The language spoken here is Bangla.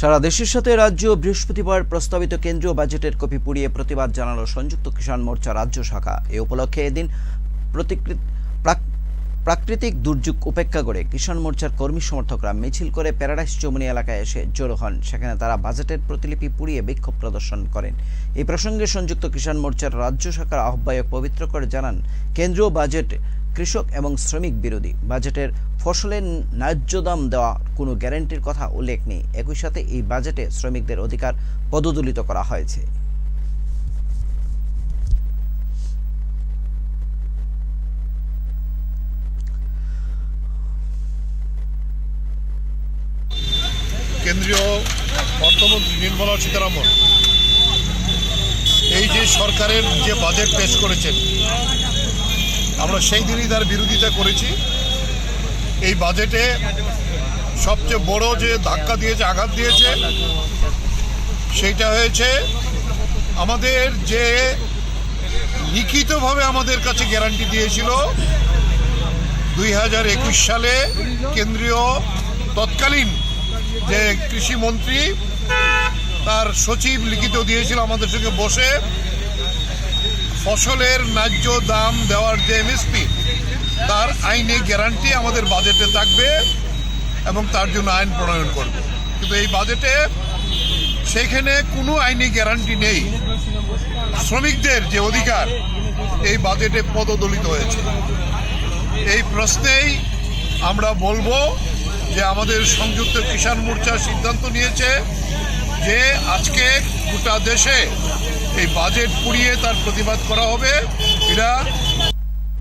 সারা দেশের সাথে রাজ্য বৃহস্পতিবার প্রস্তাবিত কেন্দ্রীয় বাজেটের কপি পুড়িয়ে প্রতিবাদ জানালো সংযুক্ত কিষাণ মোর্চা রাজ্য শাখা। এ উপলক্ষে এদিন প্রাকৃতিক দুর্যোগ উপেক্ষা করে কিষাণ মোর্চার কর্মী সমর্থকরা মিছিল করে প্যারাডাইস চৌমুনি এলাকায় এসে জড়ো হন। সেখানে তারা বাজেটের প্রতিলিপি পুড়িয়ে বিক্ষোভ প্রদর্শন করেন। এই প্রসঙ্গে সংযুক্ত কিষাণ মোর্চার রাজ্য শাখার আহ্বায়ক পবিত্র করে জানান, কেন্দ্রীয় বাজেট কৃষক এবং শ্রমিক বিরোধী। বাজেটের ফসলের ন্যায্য দাম দেওয়া কোনো গ্যারান্টির কথা উল্লেখ নেই। একই সাথে এই বাজেটে শ্রমিকদের অধিকার পদদলিত করা হয়েছে। কেন্দ্রীয় অর্থমন্ত্রী নির্মলা সীতারামন, এই যে সরকারের যে বাজেট পেশ করেছেন আমরা সেই দিনই তার বিরোধিতা করেছি। এই বাজেটে সবচেয়ে বড় যে ধাক্কা দিয়েছে, আঘাত দিয়েছে, সেইটা হয়েছে আমাদের যে লিখিতভাবে আমাদের কাছে গ্যারান্টি দিয়েছিল, দুই হাজার একুশ সালে কেন্দ্রীয় তৎকালীন যে কৃষিমন্ত্রী তার সচিব লিখিত দিয়েছিল আমাদের সঙ্গে বসে। ফসলের ন্যায্য দাম দেওয়ার যে এমএসপি তার আইনে গ্যারান্টি আমাদের বাজেটে থাকবে এবং তার জন্য আইন প্রণয়ন করবে। কিন্তু এই বাজেটে সেখানে কোনো আইনি গ্যারান্টি নেই। শ্রমিকদের যে অধিকার, এই বাজেটে পদদলিত হয়েছে। এই প্রশ্নেই আমরা বলব যে আমাদের সংযুক্ত কিষাণ মোর্চা সিদ্ধান্ত নিয়েছে যে আজকে গোটা দেশে এই বাজেট পুড়িয়ে তার প্রতিবাদ করা হবে। এটা